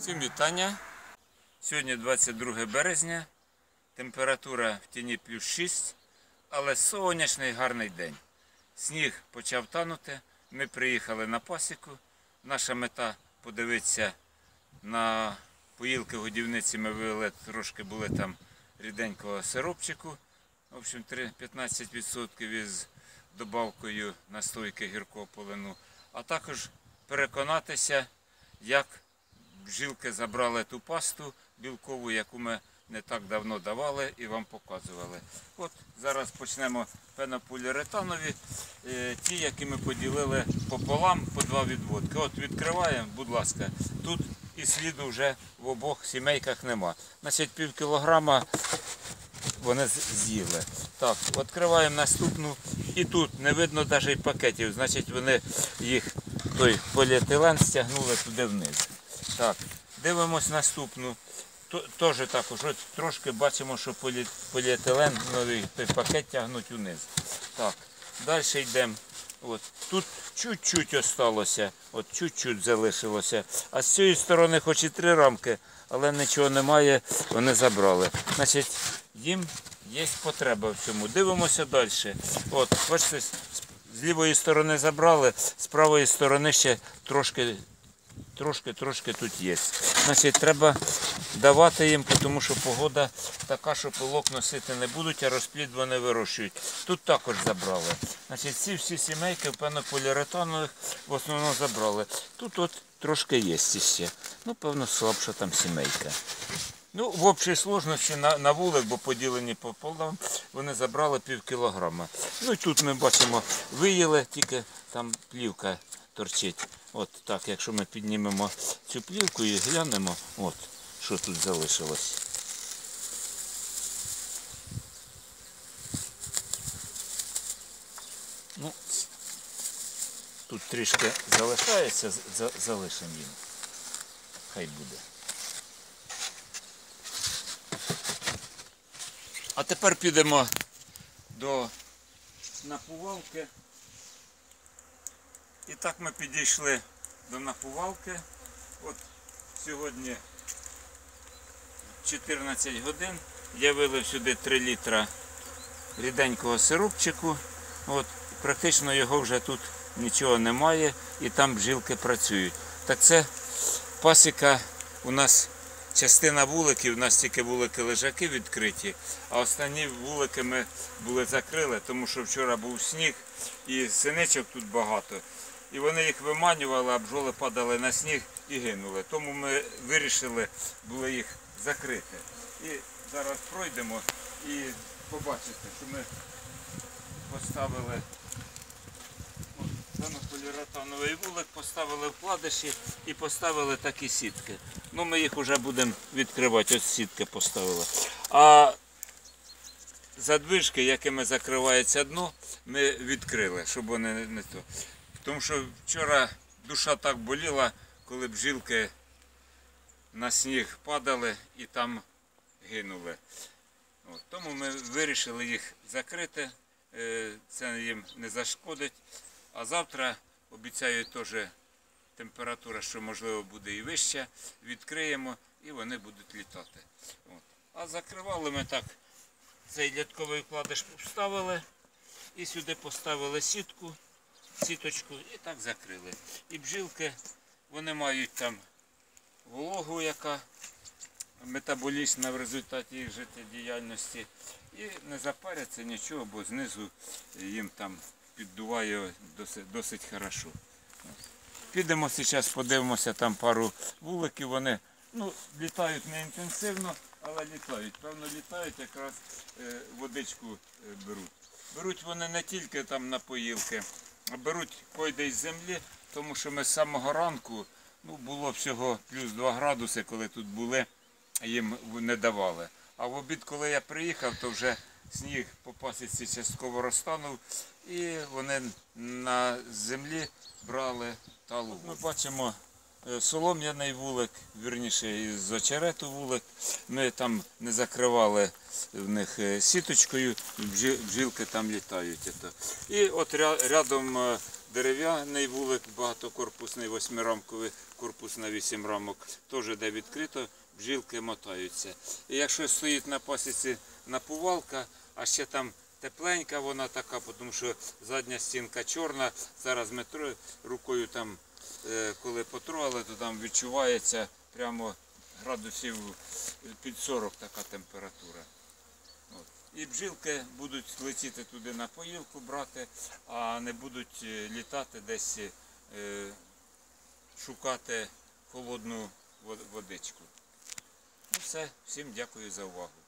Всім вітання. Сьогодні 22 березня. Температура в тіні плюс 6, але сонячний гарний день. Сніг почав танути. Ми приїхали на пасіку. Наша мета подивитися на поїлки годівниці. Ми вивели трошки були там ріденького сиропчику. В общем, 15% із добавкою настойки гіркого полину. А також переконатися, як бжилки забрали ту пасту білкову, яку ми не так давно давали і вам показували. От зараз почнемо пенополіуретанові, е, ті, які ми поділили пополам по два відводки. От відкриваємо, будь ласка, тут і сліду вже в обох сімейках нема. Значить, пів кілограма вони з'їли. Так, відкриваємо наступну. І тут не видно навіть пакетів, значить вони їх той поліетилен стягнули туди вниз. Так, дивимось наступну. Теж також, от трошки бачимо, що полі, поліетилен новий пакет тягнуть униз. Так, далі йдемо. От. Тут чуть-чуть осталося, от чуть-чуть залишилося. А з цієї сторони хоч і три рамки, але нічого немає, вони забрали. Значить, їм є потреба в цьому. Дивимося далі. От, бачите, з лівої сторони забрали, з правої сторони ще трошки трошки, трошки тут є. Значить, треба давати їм, тому що погода така, що пилок носити не будуть, а розплід вони вирощують. Тут також забрали. Значить, ці всі сімейки пенополіуретанових в основному забрали. Тут от трошки є ще. Ну, певно, слабша там сімейка. Ну, в общій сложності на, на вулик, бо поділені по полам, вони забрали пів кілограма. Ну і тут ми бачимо, виїли, тільки там плівка торчить. От так, якщо ми піднімемо цю плівку і глянемо, от що тут залишилось. Ну, тут трішки залишається, за- залишимо їм. Хай буде. А тепер підемо до напувалки. І так ми підійшли до напувалки. От сьогодні 14 годин. Я вилив сюди 3 літра ріденького сиропчику. От, практично його вже тут нічого немає і там бжилки працюють. Так це пасіка у нас частина вуликів, у нас тільки вулики лежаки відкриті, а останні вулики ми були закрили, тому що вчора був сніг і синичок тут багато. І вони їх виманювали, а бджоли падали на сніг і гинули. Тому ми вирішили були їх закрити. І зараз пройдемо і побачите, що ми поставили Пенополіуретановий вулик, поставили вкладиші і поставили такі сітки. Ну, ми їх вже будемо відкривати. Ось сітки поставили. А задвижки, якими закривається дно, ми відкрили, щоб вони не то. Тому що вчора душа так боліла, коли бжилки на сніг падали і там гинули. От, тому ми вирішили їх закрити, е, це їм не зашкодить. А завтра обіцяю теж температура, що можливо буде і вища, відкриємо і вони будуть літати. От. А закривали ми так, цей лятковий вкладиш вставили і сюди поставили сітку, сіточку і так закрили. І бжилки, вони мають там вологу, яка метаболічна в результаті їх життєдіяльності. І не запаряться нічого, бо знизу їм там піддуває досить, досить хорошо. Підемо зараз, подивимося там пару вуликів. Вони ну, літають не інтенсивно, але літають. Певно, літають, якраз е, водичку е, беруть. Беруть вони не тільки там на поїлки, беруть койде із землі, тому що ми з самого ранку ну, було всього плюс 2 градуси, коли тут були, їм не давали. А в обід, коли я приїхав, то вже сніг по пасіці частково розтанув, і вони на землі брали талу. Ми бачимо солом'яний вулик, вірніше із очерету вулик. Ми там не закривали в них е, сіточкою, бджі- бджілки там літають. І от рядом е, дерев'яний вулик, багатокорпусний, восьмирамковий, корпус на вісім рамок, теж де відкрито, бджілки мотаються. І якщо стоїть на пасіці напувалка, а ще там тепленька вона така, тому що задня стінка чорна, зараз ми рукою там, е, коли потрогали, то там відчувається прямо градусів під 40 така температура. І бджілки будуть летіти туди на поїлку брати, а не будуть е, літати десь е, шукати холодну водичку. Ну все, всім дякую за увагу.